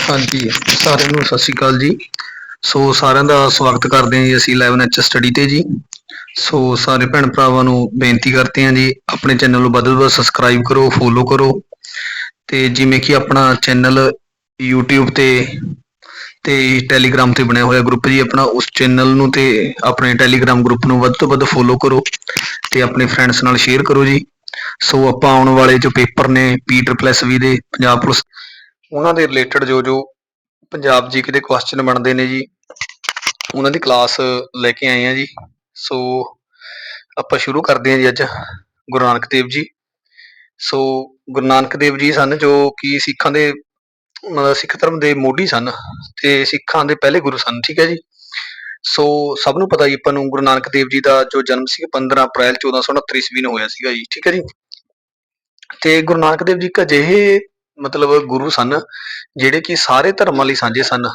ਹਾਂਜੀ, ਸਾਰਿਆਂ ਨੂੰ ਸਤਿ ਸ਼੍ਰੀ ਅਕਾਲ ਜੀ। ਸੋ ਸਾਰਿਆਂ ਦਾ ਸਵਾਗਤ ਕਰਦੇ ਹਾਂ ਜੀ ਅਸੀਂ 11H ਸਟੱਡੀ ਤੇ ਜੀ। ਸੋ ਸਾਰੇ ਭੈਣ ਭਰਾਵਾਂ ਨੂੰ ਬੇਨਤੀ ਕਰਦੇ ਹਾਂ ਜੀ, ਆਪਣੇ ਚੈਨਲ ਨੂੰ ਵੱਧ ਤੋਂ ਵੱਧ ਸਬਸਕ੍ਰਾਈਬ ਕਰੋ ਫੋਲੋ ਕਰੋ। ਤੇ ਜਿਵੇਂ ਕਿ ਆਪਣਾ ਚੈਨਲ YouTube ਤੇ ਤੇ ਟੈਲੀਗ੍ਰਾਮ ਤੇ ਬਣਿਆ ਹੋਇਆ ਗਰੁੱਪ ਜੀ, ਆਪਣਾ ਉਸ ਚੈਨਲ ਨੂੰ ਤੇ ਆਪਣੇ ਟੈਲੀਗ੍ਰਾਮ ਗਰੁੱਪ ਨੂੰ ਵੱਧ ਤੋਂ ਵੱਧ ਫੋਲੋ ਕਰੋ ਤੇ ਆਪਣੇ ਫਰੈਂਡਸ ਨਾਲ ਸ਼ੇਅਰ ਕਰੋ ਜੀ। ਸੋ ਆਪਾਂ ਆਉਣ ਵਾਲੇ ਜੋ ਪੇਪਰ ਨੇ ਪੀਟਰ ਪਲੱਸ ਵੀ ਦੇ, ਪੰਜਾਬ ਪੁਲਿਸ ਉਹਨਾਂ ਦੇ ਰਿਲੇਟਡ ਜੋ ਜੋ ਪੰਜਾਬ ਜੀ ਦੇ ਕੁਐਸਚਨ ਬਣਦੇ ਨੇ ਜੀ, ਉਹਨਾਂ ਦੀ ਕਲਾਸ ਲੈ ਕੇ ਆਏ ਆ ਜੀ। ਸੋ ਆਪਾਂ ਸ਼ੁਰੂ ਕਰਦੇ ਹਾਂ ਜੀ ਅੱਜ, ਗੁਰੂ ਨਾਨਕ ਦੇਵ ਜੀ। ਸੋ ਗੁਰੂ ਨਾਨਕ ਦੇਵ ਜੀ ਸਨ ਜੋ ਕਿ ਸਿੱਖਾਂ ਦੇ ਸਿੱਖ ਧਰਮ ਦੇ ਮੋਢੀ ਸਨ ਤੇ ਸਿੱਖਾਂ ਦੇ ਪਹਿਲੇ ਗੁਰੂ ਸਨ, ਠੀਕ ਹੈ ਜੀ। ਸੋ ਸਭ ਨੂੰ ਪਤਾ ਜੀ, ਆਪਾਂ ਨੂੰ ਗੁਰੂ ਨਾਨਕ ਦੇਵ ਜੀ ਦਾ ਜੋ ਜਨਮ ਸੀ 15 ਅਪ੍ਰੈਲ 1469 ਈਸਵੀ ਨੂੰ ਹੋਇਆ ਸੀਗਾ ਜੀ, ਠੀਕ ਹੈ ਜੀ। ਤੇ ਗੁਰੂ ਨਾਨਕ ਦੇਵ ਜੀ ਇੱਕ ਅਜਿਹੇ ਮਤਲਬ ਗੁਰੂ ਸਨ, ਜਿਹੜੇ ਕਿ ਸਾਰੇ ਧਰਮਾਂ ਲਈ ਸਾਂਝੇ ਸਨ।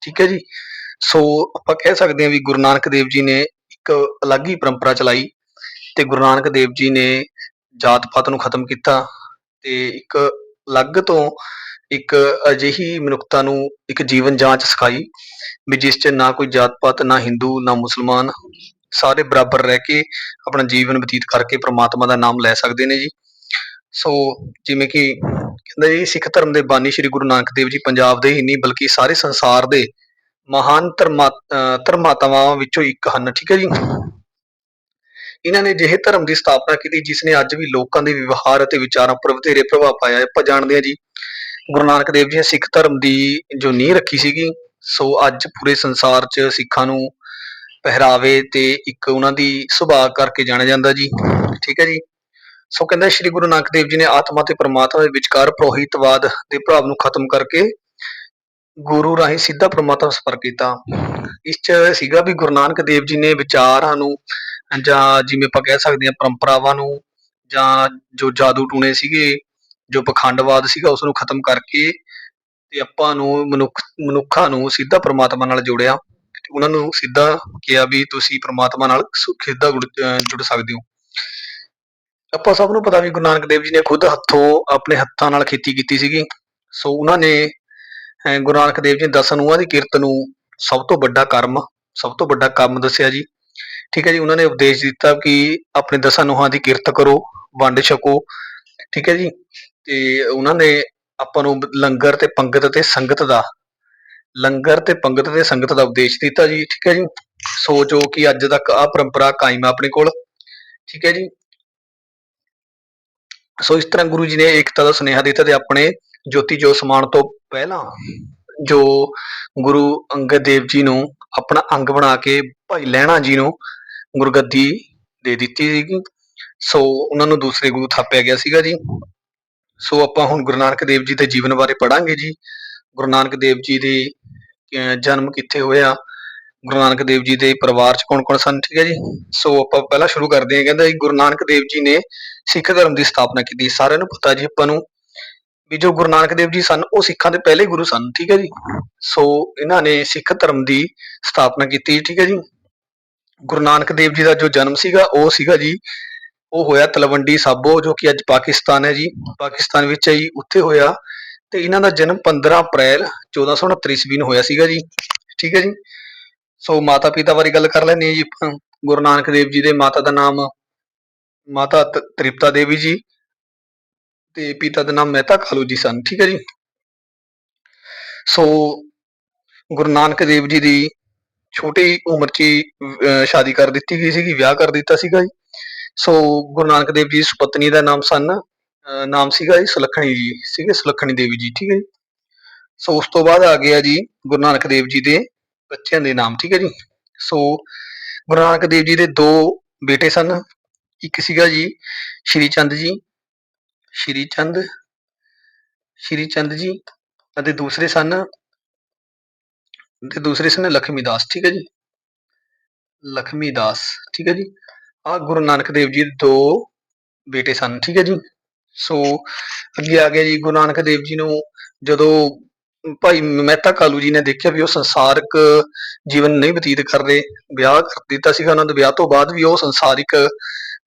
ਠੀਕ ਹੈ ਜੀ? ਸੋ ਆਪਾਂ ਕਹਿ ਸਕਦੇ ਹਾਂ ਵੀ ਗੁਰੂ ਨਾਨਕ ਦੇਵ ਜੀ ਨੇ ਇੱਕ ਅਲੱਗ ਹੀ ਪਰੰਪਰਾ ਚਲਾਈ ਤੇ ਗੁਰੂ ਨਾਨਕ ਦੇਵ ਜੀ ਨੇ ਜਾਤ ਪਾਤ ਨੂੰ ਖਤਮ ਕੀਤਾ ਤੇ ਇੱਕ ਅਲੱਗ ਤੋਂ ਇੱਕ ਅਜਿਹੀ ਮਨੁੱਖਤਾ ਨੂੰ ਇੱਕ ਜੀਵਨ ਜਾਂਚ ਸਿਖਾਈ ਵੀ ਜਿਸ 'ਚ ਨਾ ਕੋਈ ਜਾਤ ਪਾਤ, ਨਾ ਹਿੰਦੂ, ਨਾ ਮੁਸਲਮਾਨ ਸਾਰੇ ਬਰਾਬਰ ਰਹਿ ਕੇ ਆਪਣਾ ਜੀਵਨ ਬਤੀਤ ਕਰਕੇ ਪ੍ਰਮਾਤਮਾ ਦਾ ਨਾਮ ਲੈ ਸਕਦੇ ਨੇ ਜੀ। ਸੋ ਜਿਵੇਂ ਕਿ ਕਹਿੰਦਾ ਜੀ, ਸਿੱਖ ਧਰਮ ਦੇ ਬਾਨੀ ਸ੍ਰੀ ਗੁਰੂ ਨਾਨਕ ਦੇਵ ਜੀ ਪੰਜਾਬ ਦੇ ਹੀ ਨਹੀਂ, ਬਲਕਿ ਸਾਰੇ ਸੰਸਾਰ ਦੇ ਮਹਾਨ ਧਰਮਾ ਧਰਮਾਤਾਵਾਂ ਵਿੱਚੋਂ ਇੱਕ ਹਨ, ਠੀਕ ਹੈ ਜੀ? ਇਹਨਾਂ ਨੇ ਜਿਹੇ ਧਰਮ ਦੀ ਸਥਾਪਨਾ ਕੀਤੀ ਜਿਸ ਨੇ ਅੱਜ ਵੀ ਲੋਕਾਂ ਦੇ ਵਿਵਹਾਰ ਅਤੇ ਵਿਚਾਰਾਂ ਉੱਪਰ ਵਧੇਰੇ ਪ੍ਰਭਾਵ ਪਾਇਆ ਹੈ। ਆਪਾਂ ਜਾਣਦੇ ਹਾਂ ਜੀ, ਗੁਰੂ ਨਾਨਕ ਦੇਵ ਜੀ ਨੇ ਸਿੱਖ ਧਰਮ ਦੀ ਜੋ ਨੀਂਹ ਰੱਖੀ ਸੀਗੀ, ਸੋ ਅੱਜ ਪੂਰੇ ਸੰਸਾਰ 'ਚ ਸਿੱਖਾਂ ਨੂੰ ਪਹਿਰਾਵੇ ਤੇ ਇੱਕ ਉਹਨਾਂ ਦੀ ਸੁਭਾਅ ਕਰਕੇ ਜਾਣਿਆ ਜਾਂਦਾ ਜੀ, ਠੀਕ ਹੈ ਜੀ? ਸੋ ਕਹਿੰਦਾ ਸ਼੍ਰੀ ਗੁਰੂ ਨਾਨਕ ਦੇਵ ਜੀ ਨੇ ਆਤਮਾ ਤੇ ਪਰਮਾਤਮਾ ਦੇ ਵਿਚਕਾਰ ਪ੍ਰੋਹਿਤਵਾਦ ਦੇ ਪ੍ਰਭਾਵ ਨੂੰ ਖਤਮ ਕਰਕੇ ਗੁਰੂ ਰਾਹੀਂ ਸਿੱਧਾ ਪ੍ਰਮਾਤਮਾ ਸੰਪਰਕ ਕੀਤਾ। ਇਸ ਚ ਸੀਗਾ ਵੀ ਗੁਰੂ ਨਾਨਕ ਦੇਵ ਜੀ ਨੇ ਵਿਚਾਰਾਂ ਨੂੰ ਜਾਂ ਜਿਵੇਂ ਆਪਾਂ ਕਹਿ ਸਕਦੇ ਹਾਂ ਪਰੰਪਰਾਵਾਂ ਨੂੰ ਜਾਂ ਜੋ ਜਾਦੂ ਟੂਣੇ ਸੀਗੇ, ਜੋ ਪਖੰਡਵਾਦ ਸੀਗਾ, ਉਸ ਨੂੰ ਖਤਮ ਕਰਕੇ ਤੇ ਆਪਾਂ ਨੂੰ ਮਨੁੱਖ, ਮਨੁੱਖਾਂ ਨੂੰ ਸਿੱਧਾ ਪ੍ਰਮਾਤਮਾ ਨਾਲ ਜੋੜਿਆ। ਤੇ ਉਹਨਾਂ ਨੂੰ ਸਿੱਧਾ ਕਿਹਾ ਵੀ ਤੁਸੀਂ ਪ੍ਰਮਾਤਮਾ ਨਾਲ ਸੁ- ਸਿੱਧਾ ਜੁੜ ਸਕਦੇ ਹੋ। ਆਪਾਂ ਸਭ ਨੂੰ ਪਤਾ ਵੀ ਗੁਰੂ ਨਾਨਕ ਦੇਵ ਜੀ ਨੇ ਖੁਦ ਹੱਥੋਂ ਆਪਣੇ ਹੱਥਾਂ ਨਾਲ ਖੇਤੀ ਕੀਤੀ ਸੀਗੀ। ਸੋ ਉਹਨਾਂ ਨੇ ਗੁਰੂ ਨਾਨਕ ਦੇਵ ਜੀ ਨੇ ਦਸਾਂ ਅਨੂਆਂ ਦੀ ਕਿਰਤ ਨੂੰ ਸਭ ਤੋਂ ਵੱਡਾ ਕਰਮ, ਸਭ ਤੋਂ ਵੱਡਾ ਕੰਮ ਦੱਸਿਆ ਜੀ। ਠੀਕ ਹੈ ਜੀ, ਉਹਨਾਂ ਨੇ ਉਪਦੇਸ਼ ਦਿੱਤਾ ਕਿ ਆਪਣੇ ਦਸਾਂ ਨੂੰਹਾਂ ਦੀ ਕਿਰਤ ਕਰੋ, ਵੰਡ ਛਕੋ। ਠੀਕ ਹੈ ਜੀ, ਤੇ ਉਹਨਾਂ ਨੇ ਆਪਾਂ ਨੂੰ ਲੰਗਰ ਤੇ ਪੰਗਤ ਤੇ ਸੰਗਤ ਦਾ, ਲੰਗਰ ਤੇ ਪੰਗਤ ਤੇ ਸੰਗਤ ਦਾ ਉਪਦੇਸ਼ ਦਿੱਤਾ ਜੀ। ਠੀਕ ਹੈ ਜੀ ਸੋ ਜੋ ਕਿ ਅੱਜ ਤੱਕ ਆ ਪਰੰਪਰਾ ਕਾਇਮ ਆ ਆਪਣੇ ਕੋਲ। ਠੀਕ ਹੈ ਜੀ ਸੋ ਇਸ ਤਰ੍ਹਾਂ ਗੁਰੂ ਜੀ ਨੇ ਏਕਤਾ ਦਾ ਸੁਨੇਹਾ ਦਿੱਤਾ ਤੇ ਆਪਣੇ ਜੋਤੀ ਜੋ ਸਮਾਨ ਤੋਂ ਪਹਿਲਾਂ ਜੋ ਗੁਰੂ ਅੰਗਦ ਦੇਵ ਜੀ ਨੂੰ ਆਪਣਾ ਅੰਗ ਬਣਾ ਕੇ ਭਾਈ ਲਹਿਣਾ ਜੀ ਨੂੰ ਗੁਰਗੱਦੀ ਦੇ ਦਿੱਤੀ ਸੀਗੀ, ਸੋ ਉਹਨਾਂ ਨੂੰ ਦੂਸਰੇ ਗੁਰੂ ਥਾਪਿਆ ਗਿਆ ਸੀਗਾ ਜੀ। ਸੋ ਆਪਾਂ ਹੁਣ ਗੁਰੂ ਨਾਨਕ ਦੇਵ ਜੀ ਦੇ ਜੀਵਨ ਬਾਰੇ ਪੜਾਂਗੇ ਜੀ। ਗੁਰੂ ਨਾਨਕ ਦੇਵ ਜੀ ਦੇ ਜਨਮ ਕਿੱਥੇ ਹੋਇਆ ਗੁਰੂ ਨਾਨਕ ਦੇਵ ਜੀ ਦੇ ਪਰਿਵਾਰ ਚ ਕੌਣ-ਕੌਣ ਸਨ? ਠੀਕ ਹੈ ਜੀ? ਸੋ ਆਪਾਂ ਪਹਿਲਾਂ ਸ਼ੁਰੂ ਕਰਦੇ ਹਾਂ, ਕਹਿੰਦਾ ਜੀ, ਗੁਰੂ ਨਾਨਕ ਦੇਵ ਜੀ ਨੇ ਸਿੱਖ ਧਰਮ ਦੀ ਸਥਾਪਨਾ ਕੀਤੀ। ਸਾਰਿਆਂ ਨੂੰ ਪਤਾ ਜੀ ਆਪਾਂ ਨੂੰ ਵੀ ਜੋ ਗੁਰੂ ਨਾਨਕ ਦੇਵ ਜੀ ਸਨ, ਉਹ ਸਿੱਖਾਂ ਦੇ ਪਹਿਲੇ ਗੁਰੂ ਸਨ, ਠੀਕ ਹੈ ਜੀ? ਸੋ ਇਹਨਾਂ ਨੇ ਸਿੱਖ ਧਰਮ ਦੀ ਸਥਾਪਨਾ ਕੀਤੀ, ਠੀਕ ਹੈ ਜੀ? ਗੁਰੂ ਨਾਨਕ ਦੇਵ ਜੀ ਦਾ ਜੋ ਜਨਮ ਸੀਗਾ, ਉਹ ਸੀਗਾ ਜੀ, ਉਹ ਹੋਇਆ ਤਲਵੰਡੀ ਸਾਬੋ, ਜੋ ਕਿ ਅੱਜ ਪਾਕਿਸਤਾਨ ਹੈ ਜੀ। ਪਾਕਿਸਤਾਨ ਵਿੱਚ ਹੈ ਜੀ, ਉੱਥੇ ਹੋਇਆ ਤੇ ਇਹਨਾਂ ਦਾ ਜਨਮ 15 ਅਪ੍ਰੈਲ 1469 ਈਸਵੀ ਨੂੰ ਹੋਇਆ ਸੀਗਾ ਜੀ, ਠੀਕ ਹੈ ਜੀ? ਸੋ ਮਾਤਾ ਪਿਤਾ ਬਾਰੇ ਗੱਲ ਕਰ ਲੈਂਦੇ ਹਾਂ ਜੀ ਆਪਾਂ। ਗੁਰੂ ਨਾਨਕ ਦੇਵ ਜੀ ਦੇ ਮਾਤਾ ਦਾ ਨਾਮ ਮਾਤਾ ਤ੍ਰਿਪਤਾ ਦੇਵੀ ਜੀ ਤੇ ਪਿਤਾ ਦਾ ਨਾਮ ਮਹਿਤਾ ਕਾਲੂ ਜੀ ਸਨ ਠੀਕ ਹੈ ਜੀ? ਸੋ ਗੁਰੂ ਨਾਨਕ ਦੇਵ ਜੀ ਦੀ ਛੋਟੀ ਉਮਰ 'ਚ ਹੀ ਸ਼ਾਦੀ ਕਰ ਦਿੱਤੀ ਗਈ ਸੀਗੀ ਵਿਆਹ ਕਰ ਦਿੱਤਾ ਸੀਗਾ ਜੀ। ਸੋ ਗੁਰੂ ਨਾਨਕ ਦੇਵ ਜੀ ਸੁਪਤਨੀ ਦਾ ਨਾਮ ਸਨ ਅਹ, ਨਾਮ ਸੀਗਾ ਜੀ ਸੁਲੱਖਣੀ ਜੀ ਸੀਗੇ ਸੁਲੱਖਣੀ ਦੇਵੀ ਜੀ ਠੀਕ ਹੈ ਜੀ। ਸੋ ਉਸ ਤੋਂ ਬਾਅਦ ਆ ਗਿਆ ਜੀ ਗੁਰੂ ਨਾਨਕ ਦੇਵ ਜੀ ਦੇ ਬੱਚਿਆਂ ਦੇ ਨਾਮ, ਠੀਕ ਹੈ ਜੀ? ਸੋ ਗੁਰੂ ਨਾਨਕ ਦੇਵ ਜੀ ਦੇ ਦੋ ਬੇਟੇ ਸਨ। ਇੱਕ ਸੀਗਾ ਜੀ ਸ਼੍ਰੀ ਚੰਦ ਜੀ, ਸ਼੍ਰੀ ਚੰਦ ਸ਼੍ਰੀ ਚੰਦ ਜੀ ਅਤੇ ਦੂਸਰੇ ਸਨ ਤੇ ਦੂਸਰੇ ਸਨ ਲਖਮੀ ਦਾਸ ਠੀਕ ਹੈ ਜੀ? ਲਖਮੀ ਦਾਸ ਠੀਕ ਹੈ ਜੀ? ਆ ਗੁਰੂ ਨਾਨਕ ਦੇਵ ਜੀ ਦੇ ਦੋ ਬੇਟੇ ਸਨ, ਠੀਕ ਹੈ ਜੀ? ਸੋ ਅੱਗੇ ਆ ਗਿਆ ਜੀ ਗੁਰੂ ਨਾਨਕ ਦੇਵ ਜੀ ਨੂੰ ਜਦੋਂ ਭਾਈ ਮਹਿਤਾ ਕਾਲੂ ਜੀ ਨੇ ਦੇਖਿਆ ਵੀ ਉਹ ਸੰਸਾਰਿਕ ਜੀਵਨ ਨਹੀਂ ਬਤੀਤ ਕਰ ਰਹੇ, ਵਿਆਹ ਕਰ ਦਿੱਤਾ ਸੀਗਾ ਉਹਨਾਂ ਦੇ ਵਿਆਹ ਤੋਂ ਬਾਅਦ ਵੀ ਉਹ ਸੰਸਾਰਿਕ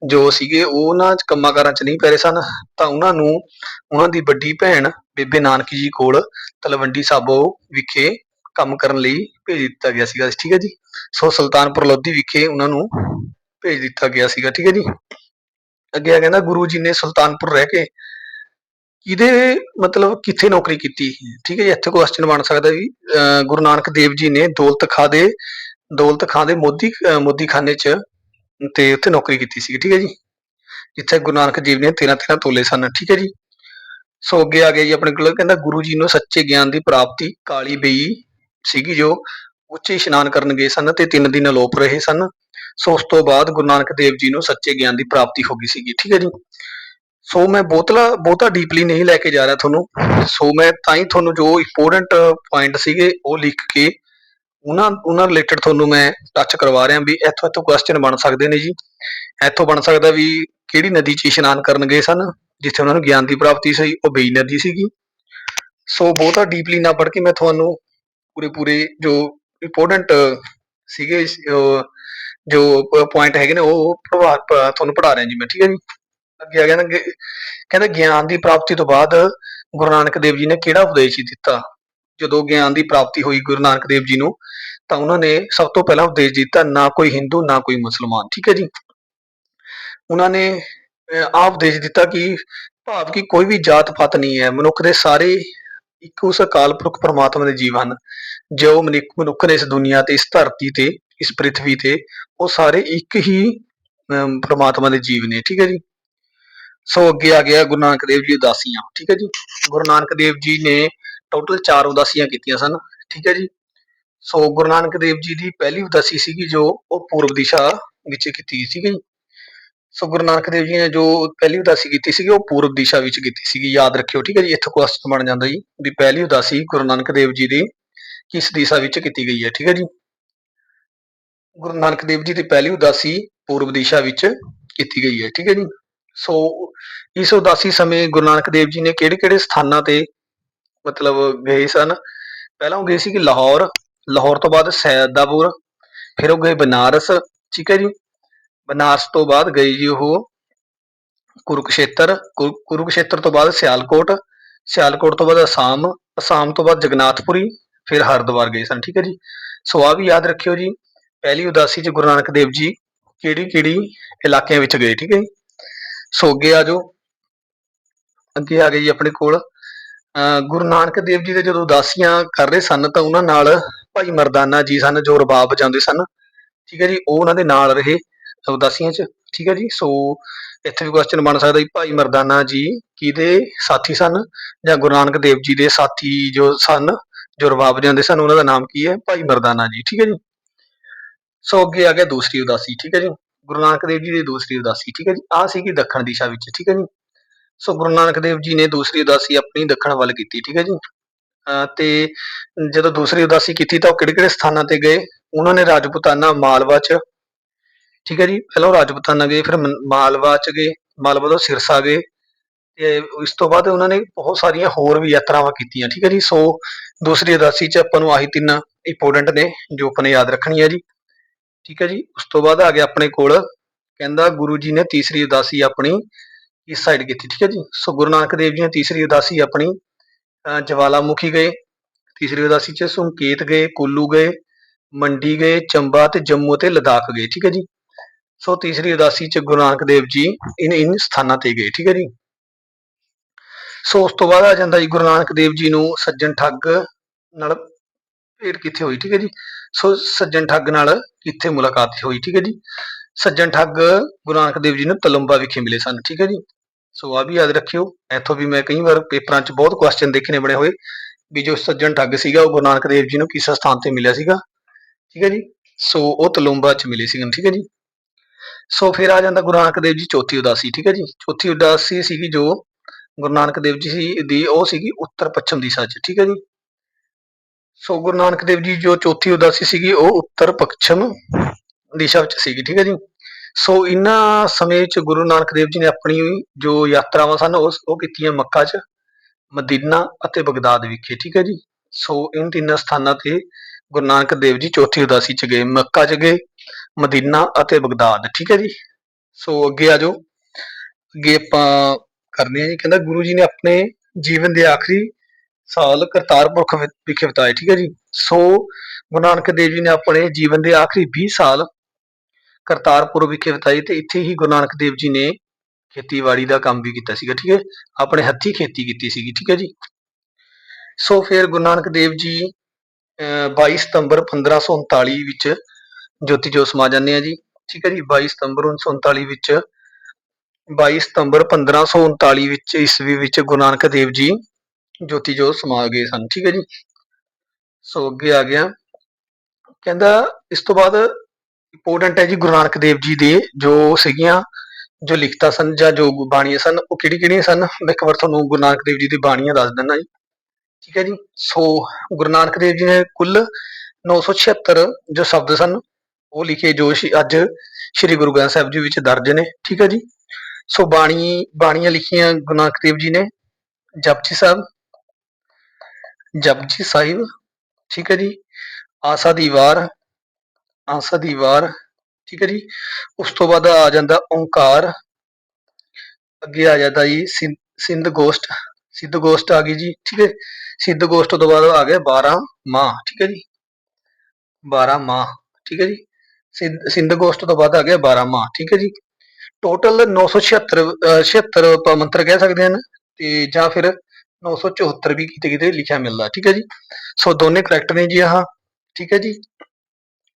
ਜੋ ਸੀਗੇ ਉਹ ਨਾ ਕੰਮਾਂ ਕਾਰਾਂ 'ਚ ਨਹੀਂ ਪੈ ਰਹੇ ਸਨ, ਤਾਂ ਉਹਨਾਂ ਨੂੰ ਉਹਨਾਂ ਦੀ ਵੱਡੀ ਭੈਣ ਬੇਬੇ ਨਾਨਕੀ ਜੀ ਕੋਲ ਤਲਵੰਡੀ ਸਾਬੋ ਵਿਖੇ ਕੰਮ ਕਰਨ ਲਈ ਭੇਜ ਦਿੱਤਾ ਗਿਆ ਸੀਗਾ, ਠੀਕ ਹੈ ਜੀ? ਸੋ ਸੁਲਤਾਨਪੁਰ ਲੋਧੀ ਵਿਖੇ ਉਹਨਾਂ ਨੂੰ ਭੇਜ ਦਿੱਤਾ ਗਿਆ ਸੀਗਾ, ਠੀਕ ਹੈ ਜੀ? ਅੱਗੇ ਆ ਕਹਿੰਦਾ ਗੁਰੂ ਜੀ ਨੇ ਸੁਲਤਾਨਪੁਰ ਰਹਿ ਕੇ ਕਿਹਦੇ ਮਤਲਬ ਕਿੱਥੇ ਨੌਕਰੀ ਕੀਤੀ ਠੀਕ ਹੈ ਜੀ, ਇੱਥੇ ਕੁਐਸਚਨ ਬਣ ਸਕਦਾ ਵੀ ਗੁਰੂ ਨਾਨਕ ਦੇਵ ਜੀ ਨੇ ਦੌਲਤ ਖਾਂ ਦੇ ਦੌਲਤ ਖਾਂ ਦੇ ਮੋਦੀ ਮੋਦੀ ਖਾਨੇ 'ਚ ਤੇ ਉੱਥੇ ਨੌਕਰੀ ਕੀਤੀ ਸੀ, ਠੀਕ ਹੈ ਜੀ। ਜਿੱਥੇ ਗੁਰੂ ਨਾਨਕ ਦੇਵ ਨੇ 13 13 ਤੋਲੇ ਸਨ, ਠੀਕ ਹੈ ਜੀ। ਸੋ ਅੱਗੇ ਆ ਗਿਆ ਜੀ ਆਪਣੇ ਕੋਲ, ਕਹਿੰਦਾ ਗੁਰੂ ਜੀ ਨੂੰ ਸੱਚੇ ਗਿਆਨ ਦੀ ਪ੍ਰਾਪਤੀ ਕਾਲੀ ਬਈ ਸੀਗੀ ਜੋ ਉੱਚੇ ਇਸ਼ਨਾਨ ਕਰਨ ਗਏ ਸਨ ਤੇ ਤਿੰਨ ਦਿਨ ਅਲੋਪ ਰਹੇ ਸਨ। ਸੋ ਉਸ ਤੋਂ ਬਾਅਦ ਗੁਰੂ ਨਾਨਕ ਦੇਵ ਜੀ ਨੂੰ ਸੱਚੇ ਗਿਆਨ ਦੀ ਪ੍ਰਾਪਤੀ ਹੋ ਗਈ ਸੀਗੀ, ਠੀਕ ਹੈ ਜੀ। ਸੋ ਮੈਂ ਬਹੁਤਲਾ ਬਹੁਤਾ ਡੀਪਲੀ ਨਹੀਂ ਲੈ ਕੇ ਜਾ ਰਿਹਾ ਤੁਹਾਨੂੰ। ਸੋ ਮੈਂ ਤਾਂ ਹੀ ਤੁਹਾਨੂੰ ਜੋ ਇੰਪੋਰਟੈਂਟ ਪੁਆਇੰਟ ਸੀਗੇ ਉਹ ਲਿਖ ਕੇ ਉਹਨਾਂ ਉਹਨਾਂ ਰਿਲੇਟਡ ਤੁਹਾਨੂੰ ਮੈਂ ਟੱਚ ਕਰਵਾ ਰਿਹਾ ਵੀ ਇੱਥੋਂ ਇੱਥੋਂ ਕੁਐਸਚਨ ਬਣ ਸਕਦੇ ਨੇ ਜੀ। ਇੱਥੋਂ ਬਣ ਸਕਦਾ ਵੀ ਕਿਹੜੀ ਨਦੀ 'ਚ ਇਸ਼ਨਾਨ ਕਰਨ ਗਏ ਸਨ, ਜਿੱਥੇ ਉਹਨਾਂ ਨੂੰ ਗਿਆਨ ਦੀ ਪ੍ਰਾਪਤੀ ਸੀ, ਉਹ ਬੇਈ ਨਦੀ ਸੀਗੀ। ਸੋ ਬਹੁਤਾ ਡੀਪਲੀ ਨਾ ਪੜ੍ਹ ਕੇ ਮੈਂ ਤੁਹਾਨੂੰ ਪੂਰੇ ਪੂਰੇ ਜੋ ਇੰਪੋਰਟੈਂਟ ਸੀਗੇ, ਜੋ ਪੁਆਇੰਟ ਹੈਗੇ ਨੇ, ਉਹ ਪੜ੍ਹਾ ਤੁਹਾਨੂੰ ਪੜ੍ਹਾ ਰਿਹਾ ਜੀ ਮੈਂ, ਠੀਕ ਹੈ ਜੀ? ਲੱਗਿਆ ਕਹਿੰਦਾ ਗਿਆ ਕਹਿੰਦਾ ਗਿਆਨ ਦੀ ਪ੍ਰਾਪਤੀ ਤੋਂ ਬਾਅਦ ਗੁਰੂ ਨਾਨਕ ਦੇਵ ਜੀ ਨੇ ਕਿਹੜਾ ਉਪਦੇਸ਼ ਦਿੱਤਾ? ਜਦੋਂ ਗਿਆਨ ਦੀ ਪ੍ਰਾਪਤੀ ਹੋਈ ਗੁਰੂ ਨਾਨਕ ਦੇਵ ਜੀ ਨੂੰ ਤਾਂ ਉਹਨਾਂ ਨੇ ਸਭ ਤੋਂ ਪਹਿਲਾਂ ਉਪਦੇਸ਼ ਦਿੱਤਾ ਨਾ ਕੋਈ ਹਿੰਦੂ ਨਾ ਕੋਈ ਮੁਸਲਮਾਨ ਠੀਕ ਹੈ ਜੀ? ਉਹਨਾਂ ਨੇ ਅਹ, ਆਹ ਉਪਦੇਸ਼ ਦਿੱਤਾ ਕਿ ਭਾਵ ਕਿ ਕੋਈ ਵੀ ਜਾਤ ਪਾਤ ਨਹੀਂ ਹੈ ਮਨੁੱਖ ਦੇ ਸਾਰੇ ਇੱਕ ਉਸ ਅਕਾਲ ਪੁਰਖ ਪਰਮਾਤਮਾ ਦੇ ਜੀਵ ਹਨ ਜੋ ਮਨੁੱਖ ਮਨੁੱਖ ਨੇ ਇਸ ਦੁਨੀਆ ਤੇ ਇਸ ਧਰਤੀ ਤੇ ਇਸ ਪ੍ਰithvi ਤੇ ਉਹ ਸਾਰੇ ਇੱਕ ਹੀ ਅਮ, ਪ੍ਰਮਾਤਮਾ ਦੇ ਜੀਵ ਨੇ ਠੀਕ ਹੈ ਜੀ? ਸੋ ਅੱਗੇ ਆ ਗਿਆ ਗੁਰੂ ਨਾਨਕ ਦੇਵ ਜੀ ਉਦਾਸੀਆਂ, ਠੀਕ ਹੈ ਜੀ? ਗੁਰੂ ਨਾਨਕ ਦੇਵ ਜੀ ਨੇ ਟੋਟਲ 4 ਉਦਾਸੀਆਂ ਕੀਤੀਆਂ ਸਨ, ਠੀਕ ਹੈ ਜੀ? ਸੋ ਗੁਰੂ ਨਾਨਕ ਦੇਵ ਜੀ ਦੀ ਪਹਿਲੀ ਉਦਾਸੀ ਸੀਗੀ ਜੋ ਉਹ ਪੂਰਬ ਦਿਸ਼ਾ ਵਿੱਚ ਕੀਤੀ ਗਈ ਸੀਗੀ। ਸੋ ਗੁਰੂ ਨਾਨਕ ਦੇਵ ਜੀ ਨੇ ਜੋ ਪਹਿਲੀ ਉਦਾਸੀ ਕੀਤੀ ਸੀਗੀ, ਉਹ ਪੂਰਬ ਦਿਸ਼ਾ ਵਿੱਚ ਕੀਤੀ ਸੀਗੀ, ਯਾਦ ਰੱਖਿਓ, ਠੀਕ ਹੈ ਜੀ? ਇੱਥੇ ਕੁਐਸਚਨ ਬਣ ਜਾਂਦਾ ਜੀ, ਵੀ ਪਹਿਲੀ ਉਦਾਸੀ ਗੁਰੂ ਨਾਨਕ ਦੇਵ ਜੀ ਦੀ ਕਿਸ ਦਿਸ਼ਾ ਵਿੱਚ ਕੀਤੀ ਗਈ ਹੈ, ਠੀਕ ਹੈ ਜੀ? ਗੁਰੂ ਨਾਨਕ ਦੇਵ ਜੀ ਦੀ ਪਹਿਲੀ ਉਦਾਸੀ ਪੂਰਬ ਦਿਸ਼ਾ ਵਿੱਚ ਕੀਤੀ ਗਈ ਹੈ, ਠੀਕ ਹੈ ਜੀ? ਸੋ ਇਸ ਉਦਾਸੀ ਸਮੇਂ ਗੁਰੂ ਨਾਨਕ ਦੇਵ ਜੀ ਨੇ ਕਿਹੜੇ-ਕਿਹੜੇ ਸਥਾਨਾਂ ਤੇ ਮਤਲਬ ਗਏ ਸਨ? ਪਹਿਲਾਂ ਉਹ ਗਏ ਸੀ ਕਿ ਲਾਹੌਰ ਲਾਹੌਰ ਤੋਂ ਬਾਅਦ ਸੈਦਾਪੁਰ, ਫਿਰ ਉਹ ਗਏ ਬਨਾਰਸ, ਠੀਕ ਹੈ ਜੀ? ਬਨਾਰਸ ਤੋਂ ਬਾਅਦ ਗਏ ਜੀ ਉਹ ਕੁਰੂਕਸ਼ੇਤਰ ਕੁਰ- ਕੁਰੂਕਸ਼ੇਤਰ ਤੋਂ ਬਾਅਦ ਸਿਆਲਕੋਟ ਸਿਆਲਕੋਟ ਤੋਂ ਬਾਅਦ ਅਸਾਮ ਅਸਾਮ ਤੋਂ ਬਾਅਦ ਜਗਨਾਥਪੁਰੀ, ਫਿਰ ਹਰਿਦੁਆਰ ਗਏ ਸਨ, ਠੀਕ ਹੈ ਜੀ? ਸੋ ਆ ਵੀ ਯਾਦ ਰੱਖਿਓ ਜੀ, ਪਹਿਲੀ ਉਦਾਸੀ ਚ ਗੁਰੂ ਨਾਨਕ ਦੇਵ ਜੀ ਕਿਹੜੀ ਕਿਹੜੀ ਇਲਾਕਿਆਂ ਵਿੱਚ ਗਏ, ਠੀਕ ਹੈ ਜੀ? ਸੋ ਅੱਗੇ ਆ ਜਾਓ। ਅੱਗੇ ਆ ਗਏ ਜੀ ਆਪਣੇ ਕੋਲ। ਅਹ ਗੁਰੂ ਨਾਨਕ ਦੇਵ ਜੀ ਦੇ ਜਦੋਂ ਉਦਾਸੀਆਂ ਕਰ ਰਹੇ ਸਨ ਤਾਂ ਉਹਨਾਂ ਨਾਲ ਭਾਈ ਮਰਦਾਨਾ ਜੀ ਸਨ ਜੋ ਰਬਾਬ ਵਜਾਉਂਦੇ ਸਨ। ਠੀਕ ਹੈ ਜੀ, ਉਹ ਉਹਨਾਂ ਦੇ ਨਾਲ ਰਹੇ ਉਦਾਸੀਆਂ 'ਚ। ਠੀਕ ਹੈ ਜੀ, ਸੋ ਇੱਥੇ ਵੀ ਕੁਐਸਚਨ ਬਣ ਸਕਦਾ ਜੀ, ਭਾਈ ਮਰਦਾਨਾ ਜੀ ਕਿਹਦੇ ਸਾਥੀ ਸਨ ਜਾਂ ਗੁਰੂ ਨਾਨਕ ਦੇਵ ਜੀ ਦੇ ਸਾਥੀ ਜੋ ਸਨ, ਜੋ ਰਬਾਬ ਜਾਂਦੇ ਸਨ, ਉਹਨਾਂ ਦਾ ਨਾਮ ਕੀ ਹੈ? ਭਾਈ ਮਰਦਾਨਾ ਜੀ। ਠੀਕ ਹੈ ਜੀ। ਸੋ ਅੱਗੇ ਆ ਗਿਆ ਦੂਸਰੀ ਉਦਾਸੀ। ਠੀਕ ਹੈ ਜੀ। ਗੁਰੂ ਨਾਨਕ ਦੇਵ ਜੀ ਦੀ ਦੂਸਰੀ ਉਦਾਸੀ, ਠੀਕ ਹੈ ਜੀ? ਆਹ ਸੀਗੀ ਦੱਖਣ ਦਿਸ਼ਾ ਵਿੱਚ, ਠੀਕ ਹੈ ਜੀ? ਸੋ ਗੁਰੂ ਨਾਨਕ ਦੇਵ ਜੀ ਨੇ ਦੂਸਰੀ ਉਦਾਸੀ ਆਪਣੀ ਦੱਖਣ ਵੱਲ ਕੀਤੀ, ਠੀਕ ਹੈ ਜੀ? ਤੇ ਜਦੋਂ ਦੂਸਰੀ ਉਦਾਸੀ ਕੀਤੀ ਤਾਂ ਉਹ ਕਿਹੜੇ-ਕਿਹੜੇ ਸਥਾਨਾਂ ਤੇ ਗਏ? ਉਹਨਾਂ ਨੇ ਰਾਜਪੂਤਾਨਾ ਮਾਲਵਾ ਚ, ਠੀਕ ਹੈ ਜੀ? ਪਹਿਲਾਂ ਉਹ ਰਾਜਪੂਤਾਨਾ ਗਏ, ਫਿਰ ਮਾਲਵਾ ਚ ਗਏ, ਮਾਲਵਾ ਤੋਂ ਸਿਰਸਾ ਗਏ, ਤੇ ਇਸ ਤੋਂ ਬਾਅਦ ਉਹਨਾਂ ਨੇ ਬਹੁਤ ਸਾਰੀਆਂ ਹੋਰ ਵੀ ਯਾਤਰਾਵਾਂ ਕੀਤੀਆਂ, ਠੀਕ ਹੈ ਜੀ? ਸੋ ਦੂਸਰੀ ਉਦਾਸੀ ਚ ਆਪਾਂ ਨੂੰ ਆਹੀ ਤਿੰਨ ਇੰਪੋਰਟੈਂਟ ਨੇ ਜੋ ਆਪਾਂ ਨੇ ਯਾਦ ਰੱਖਣੀ ਹੈ ਜੀ। ਠੀਕ ਹੈ ਜੀ, ਉਸ ਤੋਂ ਬਾਅਦ ਆ ਗਿਆ ਆਪਣੇ ਕੋਲ, ਕਹਿੰਦਾ ਗੁਰੂ ਜੀ ਨੇ ਤੀਸਰੀ ਉਦਾਸੀ ਆਪਣੀ ਇਸ ਸਾਈਡ ਕੀਤੀ, ਠੀਕ ਹੈ ਜੀ। ਸੋ ਗੁਰੂ ਨਾਨਕ ਦੇਵ ਜੀ ਨੇ ਤੀਸਰੀ ਉਦਾਸੀ ਆਪਣੀ, ਅਹ ਜਵਾਲਾਮੁਖੀ ਗਏ, ਤੀਸਰੀ ਉਦਾਸੀ ਚ ਸੰਕੇਤ ਗਏ, ਕੁੱਲੂ ਗਏ, ਮੰਡੀ ਗਏ, ਚੰਬਾ ਤੇ ਜੰਮੂ ਤੇ ਲਦਾਖ ਗਏ, ਠੀਕ ਹੈ ਜੀ। ਸੋ ਤੀਸਰੀ ਉਦਾਸੀ ਚ ਗੁਰੂ ਨਾਨਕ ਦੇਵ ਜੀ ਇਨ ਇਨ ਸਥਾਨਾਂ ਤੇ ਗਏ, ਠੀਕ ਹੈ ਜੀ। ਸੋ ਉਸ ਤੋਂ ਬਾਅਦ ਆ ਜਾਂਦਾ ਜੀ ਗੁਰੂ ਨਾਨਕ ਦੇਵ ਜੀ ਨੂੰ ਸੱਜਣ ਠੱਗ ਨਾਲ ਭੇਟ ਕਿੱਥੇ ਹੋਈ, ਠੀਕ ਹੈ ਜੀ? ਸੋ ਸੱਜਣ ਠੱਗ ਨਾਲ ਕਿੱਥੇ ਮੁਲਾਕਾਤ ਹੋਈ, ਠੀਕ ਹੈ ਜੀ? ਸੱਜਣ ਠੱਗ ਗੁਰੂ ਨਾਨਕ ਦੇਵ ਜੀ ਨੂੰ ਤਲੰਬਾ ਵਿਖੇ ਮਿਲੇ ਸਨ, ਠੀਕ ਹੈ ਜੀ? ਸੋ ਆ ਵੀ ਯਾਦ ਰੱਖਿਓ, ਇੱਥੋਂ ਵੀ ਮੈਂ ਕਈ ਵਾਰ ਪੇਪਰਾਂ 'ਚ ਬਹੁਤ ਕੁਐਸਚਨ ਦੇਖੇ ਨੇ ਬਣੇ ਹੋਏ ਵੀ ਜੋ ਸੱਜਣ ਠੱਗ ਸੀਗਾ, ਉਹ ਗੁਰੂ ਨਾਨਕ ਦੇਵ ਜੀ ਨੂੰ ਕਿਸ ਸਥਾਨ ਤੇ ਮਿਲਿਆ ਸੀਗਾ, ਠੀਕ ਹੈ ਜੀ? ਸੋ ਉਹ ਤਲੂੰਬਾ 'ਚ ਮਿਲੇ ਸੀਗੇ, ਠੀਕ ਹੈ ਜੀ? ਸੋ ਫਿਰ ਆ ਜਾਂਦਾ ਗੁਰੂ ਨਾਨਕ ਦੇਵ ਜੀ ਚੌਥੀ ਉਦਾਸੀ, ਠੀਕ ਹੈ ਜੀ? ਚੌਥੀ ਉਦਾਸੀ ਸੀਗੀ ਜੋ ਗੁਰੂ ਨਾਨਕ ਦੇਵ ਜੀ ਦੀ, ਉਹ ਸੀਗੀ ਉੱਤਰ ਪੱਛਮ ਦੀ ਸੱਚ ਠੀਕ ਹੈ ਜੀ? ਸੋ ਗੁਰੂ ਨਾਨਕ ਦੇਵ ਜੀ ਜੋ ਚੌਥੀ ਉਦਾਸੀ ਸੀਗੀ, ਉਹ ਉੱਤਰ ਪੱਛਮ ਦਿਸ਼ਾ ਵਿੱਚ ਸੀਗੀ, ਠੀਕ ਹੈ ਜੀ। ਸੋ ਇਹਨਾਂ ਸਮੇਂ 'ਚ ਗੁਰੂ ਨਾਨਕ ਦੇਵ ਜੀ ਨੇ ਆਪਣੀ ਜੋ ਯਾਤਰਾਵਾਂ ਸਨ ਉਹ ਉਹ ਕੀਤੀਆਂ ਮੱਕਾ 'ਚ, ਮਦੀਨਾ ਅਤੇ ਬਗਦਾਦ ਵਿਖੇ, ਠੀਕ ਹੈ ਜੀ। ਸੋ ਇਨ ਤਿੰਨਾਂ ਸਥਾਨਾਂ ਤੇ ਗੁਰੂ ਨਾਨਕ ਦੇਵ ਜੀ ਚੌਥੀ ਉਦਾਸੀ 'ਚ ਗਏ, ਮੱਕਾ 'ਚ ਗਏ, ਮਦੀਨਾ ਅਤੇ ਬਗਦਾਦ, ਠੀਕ ਹੈ ਜੀ। ਸੋ ਅੱਗੇ ਆ ਜਾਓ। ਅੱਗੇ ਆਪਾਂ ਕਰਦੇ ਹਾਂ ਜੀ, ਕਹਿੰਦਾ ਗੁਰੂ ਜੀ ਨੇ ਆਪਣੇ ਜੀਵਨ ਦੇ ਆਖਰੀ ਸਾਲ ਕਰਤਾਰਪੁਰ ਖ- ਵਿਖੇ ਬਿਤਾਏ, ਠੀਕ ਹੈ ਜੀ? ਸੋ ਗੁਰੂ ਨਾਨਕ ਦੇਵ ਜੀ ਨੇ ਆਪਣੇ ਜੀਵਨ ਦੇ ਆਖਰੀ 20 ਸਾਲ ਕਰਤਾਰਪੁਰ ਵਿਖੇ ਬਿਤਾਏ ਤੇ ਇੱਥੇ ਹੀ ਗੁਰੂ ਨਾਨਕ ਦੇਵ ਜੀ ਨੇ ਖੇਤੀਬਾੜੀ ਦਾ ਕੰਮ ਵੀ ਕੀਤਾ ਸੀਗਾ, ਠੀਕ ਹੈ? ਆਪਣੇ ਹੱਥੀਂ ਖੇਤੀ ਕੀਤੀ ਸੀਗੀ, ਠੀਕ ਹੈ ਜੀ? ਸੋ ਫਿਰ ਗੁਰੂ ਨਾਨਕ ਦੇਵ ਜੀ, ਅਹ 22 ਸਤੰਬਰ 1539 ਵਿੱਚ ਜੋਤੀ ਜੋਤ ਸਮਾ ਜਾਂਦੇ ਆ ਜੀ, ਠੀਕ ਹੈ ਜੀ? 22 ਸਤੰਬਰ 1939 ਵਿੱਚ 22 ਸਤੰਬਰ 1539 ਵਿੱਚ, ਈਸਵੀ ਵਿੱਚ ਗੁਰੂ ਨਾਨਕ ਦੇਵ ਜੀ ਜੋਤੀ ਜੋਤ ਸਮਾ ਗਏ ਸਨ, ਠੀਕ ਹੈ ਜੀ। ਸੋ ਅੱਗੇ ਆ ਗਿਆ। ਕਹਿੰਦਾ, ਇਸ ਤੋਂ ਬਾਅਦ ਇੰਪੋਰਟੈਂਟ ਹੈ ਜੀ ਗੁਰੂ ਨਾਨਕ ਦੇਵ ਜੀ ਦੇ ਜੋ ਸੀਗੀਆਂ, ਜੋ ਲਿਖਤਾਂ ਸਨ ਜਾਂ ਜੋ ਬਾਣੀਆਂ ਸਨ, ਉਹ ਕਿਹੜੀ ਕਿਹੜੀਆਂ ਸਨ? ਮੈਂ ਇੱਕ ਵਾਰ ਤੁਹਾਨੂੰ ਗੁਰੂ ਨਾਨਕ ਦੇਵ ਜੀ ਦੀ ਬਾਣੀਆਂ ਦੱਸ ਦਿੰਦਾ ਜੀ। ਠੀਕ ਹੈ ਜੀ। ਸੋ ਗੁਰੂ ਨਾਨਕ ਦੇਵ ਜੀ ਨੇ ਕੁੱਲ 976 ਜੋ ਸ਼ਬਦ ਸਨ, ਉਹ ਲਿਖੇ ਜੋ ਅੱਜ ਸ੍ਰੀ ਗੁਰੂ ਗ੍ਰੰਥ ਸਾਹਿਬ ਜੀ ਵਿੱਚ ਦਰਜ ਨੇ, ਠੀਕ ਹੈ ਜੀ। ਸੋ ਬਾਣੀ, ਬਾਣੀਆਂ ਲਿਖੀਆਂ ਗੁਰੂ ਨਾਨਕ ਦੇਵ ਜੀ ਨੇ, ਜਪਜੀ ਸਾਹਿਬ ਜਪਜੀ ਸਾਹਿਬ, ਠੀਕ ਹੈ ਜੀ, ਆਸਾ ਦੀ ਵਾਰ, ਆਸਾ ਦੀ ਵਾਰ, ਠੀਕ ਹੈ ਜੀ, ਉਸ ਤੋਂ ਬਾਅਦ ਆ ਜਾਂਦਾ ਓੰਕਾਰ, ਅੱਗੇ ਆ ਜਾਂਦਾ ਜੀ ਸਿੰਧ ਗੋਸ਼ਟ, ਸਿੱਧ ਗੋਸ਼ਟ ਆ ਗਈ ਜੀ, ਠੀਕ ਹੈ, ਸਿੱਧ ਗੋਸ਼ਟ ਤੋਂ ਬਾਅਦ ਆ ਗਿਆ 12 ਮਾਹ, ਠੀਕ ਹੈ ਜੀ 12 ਮਾਹ, ਠੀਕ ਹੈ ਜੀ, ਸਿੰਧ ਗੋਸ਼ਟ ਤੋਂ ਬਾਅਦ ਆ ਗਿਆ 12 ਮਾਹ, ਠੀਕ ਹੈ ਜੀ ਟੋਟਲ 976 ਅਹ 76 ਪ- ਮੰਤਰ ਕਹਿ ਸਕਦੇ ਹਨ, ਤੇ ਜਾਂ ਫਿਰ 974 ਵੀ ਕਿਤੇ ਕਿਤੇ ਲਿਖਿਆ ਮਿਲਦਾ, ਠੀਕ ਹੈ ਜੀ? ਸੋ ਦੋਨੇ ਕਰੈਕਟ ਨੇ ਜੀ ਆਹ, ਠੀਕ ਹੈ ਜੀ?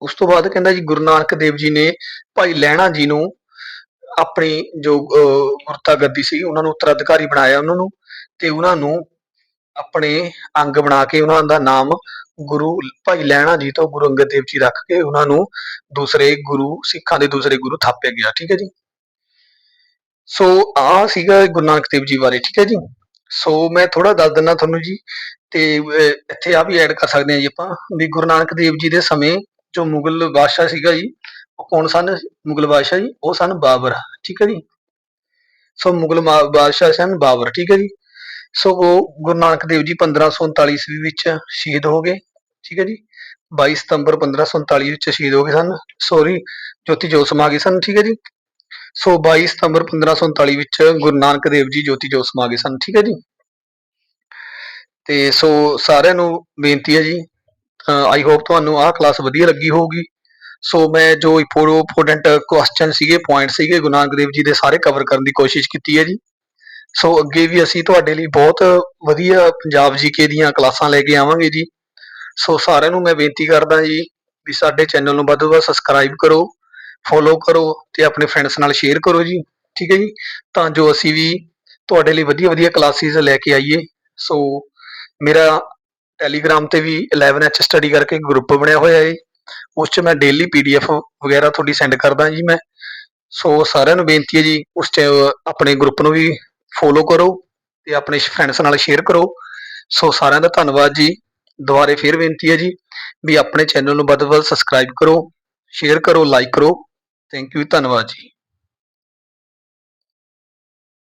ਉਸ ਤੋਂ ਬਾਅਦ ਕਹਿੰਦਾ ਜੀ, ਗੁਰੂ ਨਾਨਕ ਦੇਵ ਜੀ ਨੇ ਭਾਈ ਲਹਿਣਾ ਜੀ ਨੂੰ ਆਪਣੀ ਜੋ ਗੁਰਤਾ ਗੱਦੀ ਸੀ ਉਹਨਾਂ ਨੂੰ ਉੱਤਰਾਧਿਕਾਰੀ ਬਣਾਇਆ ਉਹਨਾਂ ਨੂੰ ਤੇ ਉਹਨਾਂ ਨੂੰ ਆਪਣੇ ਅੰਗ ਬਣਾ ਕੇ ਉਹਨਾਂ ਦਾ ਨਾਮ ਗੁਰੂ ਭਾਈ ਲਹਿਣਾ ਜੀ ਤੋਂ ਗੁਰੂ ਅੰਗਦ ਦੇਵ ਜੀ ਰੱਖ ਕੇ ਉਹਨਾਂ ਨੂੰ ਦੂਸਰੇ ਗੁਰੂ, ਸਿੱਖਾਂ ਦੇ ਦੂਸਰੇ ਗੁਰੂ ਥਾਪਿਆ ਗਿਆ, ਠੀਕ ਹੈ ਜੀ? ਸੋ ਆ ਸੀਗਾ ਗੁਰੂ ਨਾਨਕ ਦੇਵ ਜੀ ਬਾਰੇ, ਠੀਕ ਹੈ ਜੀ? ਸੋ ਮੈਂ ਥੋੜਾ ਦੱਸ ਦਿੰਦਾ ਤੁਹਾਨੂੰ ਜੀ ਤੇ ਇੱਥੇ ਆ ਵੀ ਐਡ ਕਰ ਸਕਦੇ ਹਾਂ ਜੀ ਆਪਾਂ ਵੀ ਗੁਰੂ ਨਾਨਕ ਦੇਵ ਜੀ ਦੇ ਸਮੇਂ ਜੋ ਮੁਗਲ ਬਾਦਸ਼ਾਹ ਸੀਗਾ ਜੀ, ਉਹ ਕੌਣ ਸਨ? ਮੁਗਲ ਬਾਦਸ਼ਾਹ ਜੀ, ਉਹ ਸਨ ਬਾਬਰ, ਠੀਕ ਹੈ ਜੀ? ਸੋ ਮੁਗਲ ਬਾਦਸ਼ਾਹ ਸਨ ਬਾਬਰ, ਠੀਕ ਹੈ ਜੀ? ਸੋ ਉਹ ਗੁਰੂ ਨਾਨਕ ਦੇਵ ਜੀ 1539 ਈਸਵੀ ਵਿੱਚ ਸ਼ਹੀਦ ਹੋ ਗਏ, ਠੀਕ ਹੈ ਜੀ? 22 ਸਤੰਬਰ 1539 ਵਿੱਚ ਸ਼ਹੀਦ ਹੋ ਗਏ ਸਨ ਸੋਰੀ ਜੋਤੀ ਜੋਤ ਸਮਾ ਗਏ ਸਨ, ਠੀਕ ਹੈ ਜੀ? ਸੋ 22 ਸਤੰਬਰ 1539 ਵਿੱਚ ਗੁਰੂ ਨਾਨਕ ਦੇਵ ਜੀ ਜੋਤੀ ਜੋਤ ਸਮਾ ਗਏ ਸਨ, ਠੀਕ ਹੈ ਜੀ? ਤੇ ਸੋ ਸਾਰਿਆਂ ਨੂੰ ਬੇਨਤੀ ਹੈ ਜੀ ਆਈ ਹੋਪ ਤੁਹਾਨੂੰ ਆਹ ਕਲਾਸ ਵਧੀਆ ਲੱਗੀ ਹੋਊਗੀ। ਸੋ ਮੈਂ ਜੋ ਇੰਪੋਰਟੈਂਟ ਕੁਐਸਚਨ ਸੀਗੇ ਪੁਆਇੰਟ ਸੀਗੇ, ਗੁਰੂ ਨਾਨਕ ਦੇਵ ਜੀ ਦੇ ਸਾਰੇ ਕਵਰ ਕਰਨ ਦੀ ਕੋਸ਼ਿਸ਼ ਕੀਤੀ ਹੈ ਜੀ। ਸੋ ਅੱਗੇ ਵੀ ਅਸੀਂ ਤੁਹਾਡੇ ਲਈ ਬਹੁਤ ਵਧੀਆ ਪੰਜਾਬ ਜੀਕੇ ਦੀਆਂ ਕਲਾਸਾਂ ਲੈ ਕੇ ਆਵਾਂਗੇ ਜੀ। ਸੋ ਸਾਰਿਆਂ ਨੂੰ ਮੈਂ ਬੇਨਤੀ ਕਰਦਾ ਜੀ ਵੀ ਸਾਡੇ ਚੈਨਲ ਨੂੰ ਵੱਧ ਤੋਂ ਵੱਧ ਸਬਸਕ੍ਰਾਈਬ ਕਰੋ। ਫੋਲੋ ਕਰੋ ਤੇ ਆਪਣੇ ਫਰੈਂਡਸ ਨਾਲ ਸ਼ੇਅਰ ਕਰੋ ਜੀ, ਠੀਕ ਹੈ ਜੀ? ਤਾਂ ਜੋ ਅਸੀਂ ਵੀ ਤੁਹਾਡੇ ਲਈ ਵਧੀਆ ਵਧੀਆ ਕਲਾਸਿਸ ਲੈ ਕੇ ਆਈਏ। ਸੋ ਮੇਰਾ ਟੈਲੀਗ੍ਰਾਮ ਤੇ ਵੀ 11h ਸਟੱਡੀ ਕਰਕੇ ਗਰੁੱਪ ਬਣਿਆ ਹੋਇਆ ਹੈ ਉਸ 'ਚ ਮੈਂ ਡੇਲੀ ਪੀਡੀਐਫ ਵਗੈਰਾ ਤੁਹਾਡੀ ਸੈਂਡ ਕਰਦਾ ਜੀ ਮੈਂ। ਸੋ ਸਾਰਿਆਂ ਨੂੰ ਬੇਨਤੀ ਹੈ ਜੀ, ਉਸ 'ਚ ਆਪਣੇ ਗਰੁੱਪ ਨੂੰ ਵੀ ਫੋਲੋ ਕਰੋ ਤੇ ਆਪਣੇ ਫਰੈਂਡਸ ਨਾਲ ਸ਼ੇਅਰ ਕਰੋ। ਸੋ ਸਾਰਿਆਂ ਦਾ ਧੰਨਵਾਦ ਜੀ। ਦੁਬਾਰੇ ਫੇਰ ਬੇਨਤੀ ਹੈ ਜੀ ਵੀ ਆਪਣੇ ਚੈਨਲ ਨੂੰ ਵੱਧ ਤੋਂ ਵੱਧ ਸਬਸਕ੍ਰਾਈਬ ਕਰੋ ਸ਼ੇਅਰ ਕਰੋ ਲਾਈਕ ਕਰੋ। ਥੈਂਕ ਯੂ ਧੰਨਵਾਦ ਜੀ।